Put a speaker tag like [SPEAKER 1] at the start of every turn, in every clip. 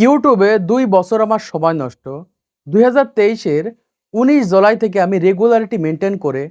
[SPEAKER 1] ইউটিউবে দুই বছর আমার সময় নষ্ট। দুই হাজার তেইশের উনিশ জুলাই থেকে আমি রেগুলারিটি মেনটেন করে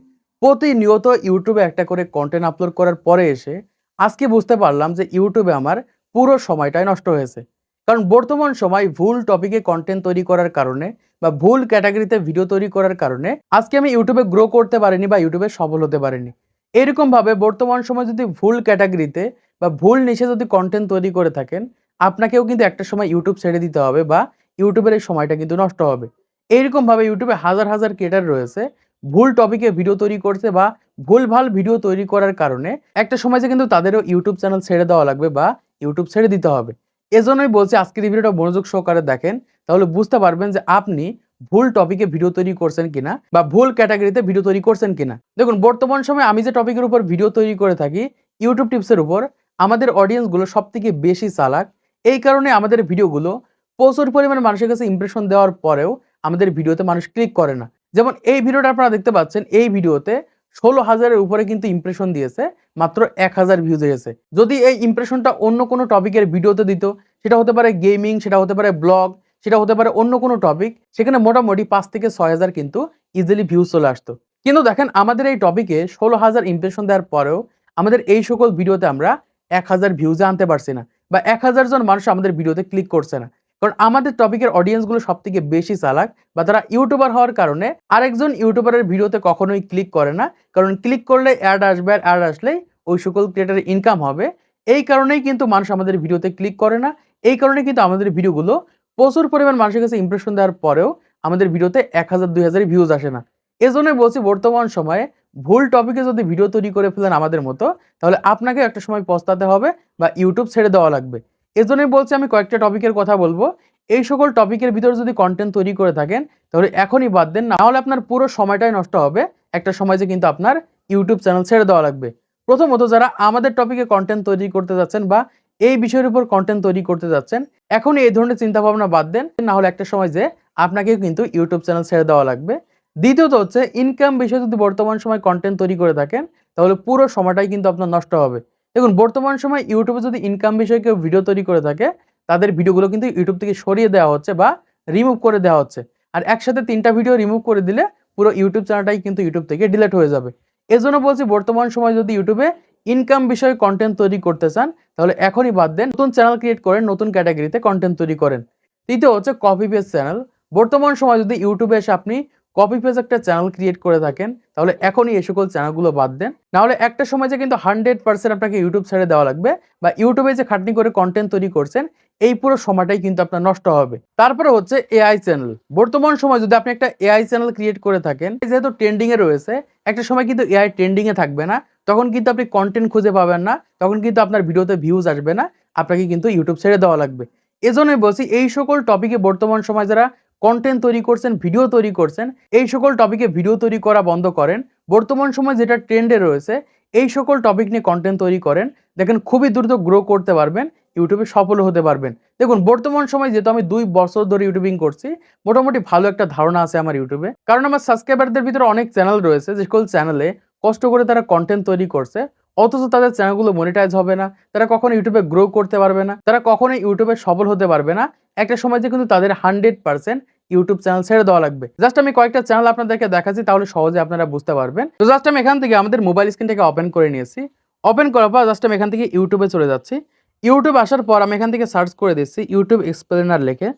[SPEAKER 1] প্রতিনিয়ত ইউটিউবে একটা করে কন্টেন্ট আপলোড করার পরে এসে আজকে বুঝতে পারলাম যে ইউটিউবে আমার পুরো সময়টাই নষ্ট হয়েছে। কারণ বর্তমান সময় ভুল টপিকে কন্টেন্ট তৈরি করার কারণে বা ভুল ক্যাটাগরিতে ভিডিও তৈরি করার কারণে আজকে আমি ইউটিউবে গ্রো করতে পারিনি বা ইউটিউবে সফল হতে পারিনি। এরকমভাবে বর্তমান সময় যদি ভুল ক্যাটাগরিতে বা ভুল নিশে যদি কন্টেন্ট তৈরি করে থাকেন আপনাকেও কিন্তু একটা সময় ইউটিউব ছেড়ে দিতে হবে বা ইউটিউবের এই সময়টা কিন্তু নষ্ট হবে। এইরকমভাবে ইউটিউবে হাজার হাজার ক্রিয়েটার রয়েছে, ভুল টপিকে ভিডিও তৈরি করছে বা ভুলভাল ভিডিও তৈরি করার কারণে একটা সময় যে কিন্তু তাদেরও ইউটিউব চ্যানেল ছেড়ে দেওয়া লাগবে বা ইউটিউব ছেড়ে দিতে হবে। এজন্যই বলছি আজকের এই ভিডিওটা মনোযোগ সহকারে দেখেন, তাহলে বুঝতে পারবেন যে আপনি ভুল টপিকে ভিডিও তৈরি করছেন কিনা বা ভুল ক্যাটাগরিতে ভিডিও তৈরি করছেন কিনা। দেখুন, বর্তমান সময়ে আমি যে টপিকের উপর ভিডিও তৈরি করে থাকি ইউটিউব টিপসের উপর, আমাদের অডিয়েন্সগুলো সব থেকে বেশি চালাক এই কারণে আমাদের ভিডিওগুলো প্রচুর পরিমাণে মানুষের কাছে ইমপ্রেশন দেওয়ার পরেও আমাদের ভিডিওতে মানুষ ক্লিক করে না। যেমন এই ভিডিওটা আপনারা দেখতে পাচ্ছেন, এই ভিডিওতে ষোলো হাজারের উপরে কিন্তু ইমপ্রেশন দিয়েছে, মাত্র এক হাজার ভিউজ এসেছে। যদি এই ইমপ্রেশনটা অন্য কোনো টপিকের ভিডিওতে দিত, সেটা হতে পারে গেমিং সেটা হতে পারে ব্লগ সেটা হতে পারে অন্য কোনো টপিক সেখানে মোটামুটি পাঁচ থেকে ছয় হাজার কিন্তু ইজিলি ভিউজ চলে আসতো। কিন্তু দেখেন আমাদের এই টপিকে ষোলো হাজার ইমপ্রেশন দেওয়ার পরেও আমাদের এই সকল ভিডিওতে আমরা এক হাজার ভিউজে আনতে পারছি না। বা এক হাজার জন মানুষ আমাদের ভিডিওতে ক্লিক করছে না। কারণ আমাদের টপিকের অডিয়েন্সগুলো সব থেকে বেশি চালাক বা তারা ইউটিউবার হওয়ার কারণে আরেকজন ইউটিউবারের ভিডিওতে কখনোই ক্লিক করে না। কারণ ক্লিক করলে অ্যাড আসবে আর অ্যাড আসলেই ওই সকল ক্রিয়েটারের ইনকাম হবে। এই কারণেই কিন্তু মানুষ আমাদের ভিডিওতে ক্লিক করে না। এই কারণে কিন্তু আমাদের ভিডিওগুলো প্রচুর পরিমাণ মানুষের কাছে ইমপ্রেশন দেওয়ার পরেও আমাদের ভিডিওতে এক হাজার, দুই হাজার ভিউজ আসে না। এজন্যই বলছি বর্তমান সময়ে ভুল টপিকে যদি ভিডিও তৈরি করে ফেলেন আমাদের মতো, তাহলে আপনাকে একটা সময় পস্তাতে হবে বা ইউটিউব ছেড়ে দেওয়া লাগবে। এজন্যই বলছি আমি কয়েকটা টপিকের কথা বলব। এই সকল টপিকের ভিতরে যদি কন্টেন্ট তৈরি করে থাকেন, তাহলে এখনই বাদ দেন না। হলে আপনার পুরো সময়টাই নষ্ট হবে। একটা সময় যে কিন্তু আপনার ইউটিউব চ্যানেল ছেড়ে দেওয়া লাগবে। প্রথমত যারা আমাদের টপিকে কন্টেন্ট তৈরি করতে যাচ্ছেন বা এই বিষয়ের উপর কন্টেন্ট তৈরি করতে যাচ্ছেন এখন এই ধরনের চিন্তাভাবনা বাদ দেন। না হলে একটা সময় যে আপনাকেও কিন্তু ইউটিউব চ্যানেল ছেড়ে দেওয়া লাগবে। দ্বিতীয়ত হচ্ছে ইনকাম বিষয়ে যদি বর্তমান সময় কন্টেন্ট তৈরি করে থাকেন, তাহলে পুরো সময়টাই কিন্তু আপনার নষ্ট হবে। দেখুন, বর্তমান সময় ইউটিউবে যদি ইনকাম বিষয়ে কেউ ভিডিও তৈরি করে থাকে, তাদের ভিডিওগুলো কিন্তু ইউটিউব থেকে সরিয়ে দেওয়া হচ্ছে বা রিমুভ করে দেওয়া হচ্ছে। আর একসাথে তিনটা ভিডিও রিমুভ করে দিলে পুরো ইউটিউব চ্যানেলটাই কিন্তু ইউটিউব থেকে ডিলেট হয়ে যাবে। এজন্য বলছি, বর্তমান সময় যদি ইউটিউবে ইনকাম বিষয়ে কন্টেন্ট তৈরি করতে চান, তাহলে এখনই বাদ দেন, নতুন চ্যানেল ক্রিয়েট করেন, নতুন ক্যাটাগরিতে কন্টেন্ট তৈরি করেন। তৃতীয় হচ্ছে কপি পেজ চ্যানেল বর্তমান সময় যদি ইউটিউবে এসে আপনি কপি পেজ একটা চ্যানেল ক্রিয়েট করে থাকেন, তাহলে এখনই এই সকল চ্যানেলগুলো বাদ দেন। নাহলে একটা সময় যে কিন্তু হান্ড্রেড পার্সেন্ট আপনাকে ইউটিউব ছেড়ে দেওয়া লাগবে বা ইউটিউবে যে খাটনি করে কন্টেন্ট তৈরি করছেন, এই পুরো সময়টাই কিন্তু আপনার নষ্ট হবে। তারপরে হচ্ছে এআই চ্যানেল বর্তমান সময় যদি আপনি একটা এআই চ্যানেল ক্রিয়েট করে থাকেন, যেহেতু ট্রেন্ডিংয়ে রয়েছে, একটা সময় কিন্তু এআই ট্রেন্ডিংয়ে থাকবে না, তখন কিন্তু আপনি কন্টেন্ট খুঁজে পাবেন না, তখন কিন্তু আপনার ভিডিওতে ভিউজ আসবে না, আপনাকে কিন্তু ইউটিউব ছেড়ে দেওয়া লাগবে। এজন্যই বলছি, এই সকল টপিকে বর্তমান সময় যারা কন্টেন্ট তৈরি করছেন ভিডিও তৈরি করছেন, এই সকল টপিকে ভিডিও তৈরি করা বন্ধ করেন। বর্তমান সময় যেটা ট্রেন্ডে রয়েছে, এই সকল টপিক নিয়ে কন্টেন্ট তৈরি করেন। দেখেন খুবই দ্রুত গ্রো করতে পারবেন ইউটিউবে সফল হতে পারবেন। দেখুন, বর্তমান সময় যেহেতু আমি দুই বছর ধরে ইউটিউবিং করছি, মোটামুটি ভালো একটা ধারণা আছে আমার ইউটিউবে কারণ আমার সাবস্ক্রাইবারদের ভিতরে অনেক চ্যানেল রয়েছে, যে সকল চ্যানেলে কষ্ট করে তারা কন্টেন্ট তৈরি করছে। অথচ তাদের চ্যানেলগুলো মনিটাইজ হবে না, তারা কখনো ইউটিউবে গ্রো করতে পারবে না, তারা কখনো ইউটিউবে সফল হতে পারবে না, একটা সময় যে কিন্তু তাদের হান্ড্রেড পার্সেন্ট ইউটিউব চ্যানেল ছেড়ে দেওয়া লাগবে। জাস্ট আমি কয়েকটা চ্যানেল আপনাদেরকে দেখাচ্ছি, তাহলে সহজে আপনারা বুঝতে পারবেন। তো জাস্ট আমি এখান থেকে আমাদের মোবাইল স্ক্রিনটাকে ওপেন করে নিয়েছি। ওপেন করার পর জাস্ট আমি এখান থেকে ইউটিউবে চলে যাচ্ছি। ইউটিউব আসার পর আমি এখান থেকে সার্চ করে দিচ্ছি ইউটিউব এক্সপ্লেনার লেখে।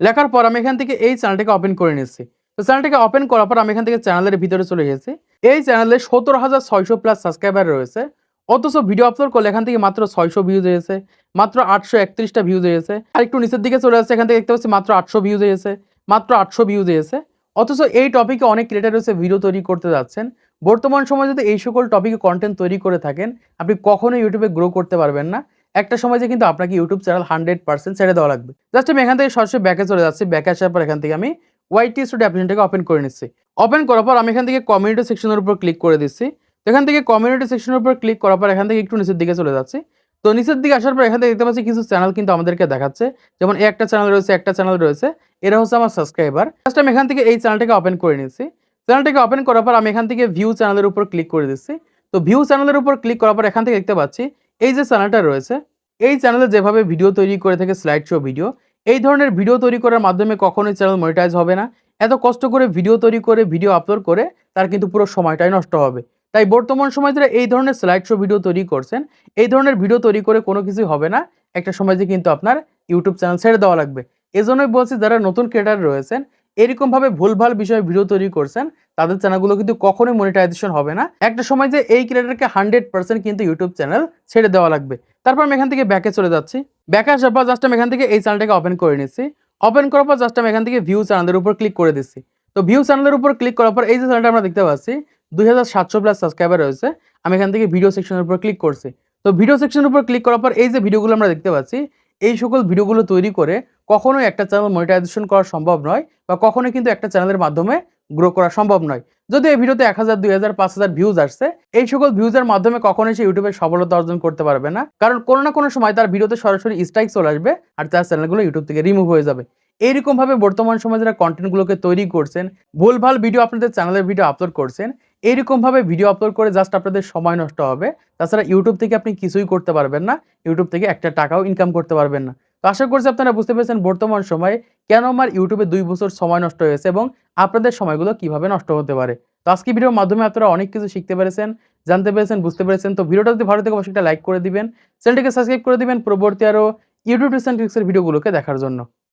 [SPEAKER 1] লেখার পর আমি এখান থেকে এই চ্যানেলটাকে ওপেন করে নিচ্ছি তো চ্যানেলটাকে ওপেন করার পর আমি এখান থেকে চ্যানেলের ভিতরে চলে এসেছি এই চ্যানেলে সতেরো হাজার ছয়শো প্লাস সাবস্ক্রাইবার রয়েছে। অথচ ভিডিও আপলোড করলে এখান থেকে মাত্র ছয়শো ভিউজ হয়েছে মাত্র আটশো একত্রিশটা ভিউজ হয়েছে আর একটু নিচের দিকে চলে আসছে, এখান থেকে দেখতে পাচ্ছি মাত্র আটশো ভিউজ হয়েছে মাত্র আটশো ভিউজ হয়েছে অথচ এই টপিকে অনেক ক্রিয়েটার রয়েছে ভিডিও তৈরি করতে যাচ্ছেন। বর্তমান সময় যদি এই সকল টপিকে কন্টেন্ট তৈরি করে থাকেন, আপনি কখনোই ইউটিউবে গ্রো করতে পারবেন না। একটা সময় যে কিন্তু আপনাকে ইউটিউব চ্যানেল হান্ড্রেড পার্সেন্ট ছেড়ে দেওয়া লাগবে। জাস্ট আমি এখান থেকে সরাসরি ব্যাকে চলে যাচ্ছি ব্যাকে আসার পর এখান থেকে আমি ওয়াইটি স্টুডিও অ্যাপ্লিকেশনটাকে ওপেন করে নিচ্ছি। ওপেন করার পর আমি এখান থেকে কমিউনিটি সেকশনের উপর ক্লিক করে দিচ্ছি। তো এখান থেকে কমিউনিটি সেকশনের উপর ক্লিক করার পর এখান থেকে একটু নিচের দিকে চলে যাচ্ছি। তো নিচের দিকে আসার পর এখান থেকে দেখতে পাচ্ছি কিছু চ্যানেল কিন্তু আমাদেরকে দেখাচ্ছে। যেমন একটা চ্যানেল রয়েছে, একটা চ্যানেল রয়েছে। এরা হচ্ছে আমার সাবস্ক্রাইবার ফার্স্ট আমি এখান থেকে এই চ্যানেলটাকে ওপেন করে নিচ্ছি। চ্যানেলটাকে ওপেন করার পর আমি এখান থেকে ভিউ চ্যানেলের উপর ক্লিক করে দিচ্ছি। তো ভিউ চ্যানেলের উপর ক্লিক করার পর এখান থেকে দেখতে পাচ্ছি, এই যে চ্যানেলটা রয়েছে, এই চ্যানেলে যেভাবে ভিডিও তৈরি করে থাকে স্লাইড শো ভিডিও এই ধরনের ভিডিও তৈরি করার মাধ্যমে কখনোই চ্যানেল মনিটাইজ হবে না। এত কষ্ট করে ভিডিও তৈরি করে ভিডিও আপলোড করে, তার কিন্তু পুরো সময়টাই নষ্ট হবে। তাই বর্তমান সময় যারা এই ধরনের স্লাইড শো ভিডিও তৈরি করছেন, এই ধরনের ভিডিও তৈরি করে কোনো কিছুই হবে না। একটা সময় যে কিন্তু আপনার ইউটিউব চ্যানেল ছেড়ে দেওয়া লাগবে। এজন্যই বলছি, যারা নতুন ক্রিয়েটার রয়েছেন এরকমভাবে ভুলভাল বিষয়ে ভিডিও তৈরি করছেন, তাদের চ্যানেলগুলো কিন্তু কখনোই মনিটাইজেশন হবে না। একটা সময় যে এই ক্রিয়েটারকে হান্ড্রেড পার্সেন্ট কিন্তু ইউটিউব চ্যানেল ছেড়ে দেওয়া লাগবে। তারপর আমি এখান থেকে ব্যাকে চলে যাচ্ছি। ব্যাকে আসার পর জাস্ট আমি এখান থেকে এই চ্যানেলটাকে ওপেন করে নিচ্ছি। ওপেন করার পর জাস্ট আমি এখান থেকে ভিউ চ্যানেলের উপর ক্লিক করে দিচ্ছি। তো ভিউ চ্যানেলের উপর ক্লিক করার পর এই যে চ্যানেলটা আমরা দেখতে পাচ্ছি, দুই হাজার সাতশো প্লাস সাবস্ক্রাইবার রয়েছে। আমি এখান থেকে ভিডিও সেকশনের উপর ক্লিক করছি। তো ভিডিও সেকশনের উপর ক্লিক করার পর এই যে ভিডিওগুলো আমরা দেখতে পাচ্ছি, এই সকল ভিডিওগুলো তৈরি করে কখনোই একটা চ্যানেল মনিটাইজেশন করা সম্ভব নয় বা কখনোই কিন্তু একটা চ্যানেলের মাধ্যমে গ্রো করা সম্ভব নয়। যদি এই ভিডিওতে এক হাজার, দুই হাজার, পাঁচ হাজার ভিউজ আসছে এই সকল ভিউজের মাধ্যমে কখনোই সে ইউটিউবে সফলতা অর্জন করতে পারবে না। কারণ কোনো না কোনো সময় তার ভিডিওতে সরাসরি স্ট্রাইক চলে আসবে আর তার চ্যানেলগুলো ইউটিউব থেকে রিমুভ হয়ে যাবে। এইরকম ভাবে বর্তমান সময়ে যারা কন্টেন্টগুলোকে তৈরি করছেন, ভুলভাল ভিডিও আপনাদের চ্যানেলের ভিডিও আপলোড করছেন এইরকম ভাবে ভিডিও আপলোড করে জাস্ট আপনাদের সময় নষ্ট হবে। তাছাড়া ইউটিউব থেকে আপনি কিছুই করতে পারবেন না। ইউটিউব থেকে একটা টাকাও ইনকাম করতে পারবেন না। তো আশা করছি আপনারা বুঝতে পেরেছেন বর্তমান সময়ে কেন আমার ইউটিউবে দুই বছর সময় নষ্ট হয়েছে এবং আপনাদের সময়গুলো কীভাবে নষ্ট হতে পারে। তো আজকে ভিডিওর মাধ্যমে আপনারা অনেক কিছু শিখতে পেরেছেন, জানতে পেরেছেন, বুঝতে পেরেছেন। তো ভিডিওটা যদি ভালো থেকে, অবশ্যই একটা লাইক করে দিবেন। চ্যানেলটিকে সাবস্ক্রাইব করে দিবেন। পরবর্তী আরও ইউটিউব রিসেন্ট ট্রিক্সের ভিডিওগুলোকে দেখার জন্য।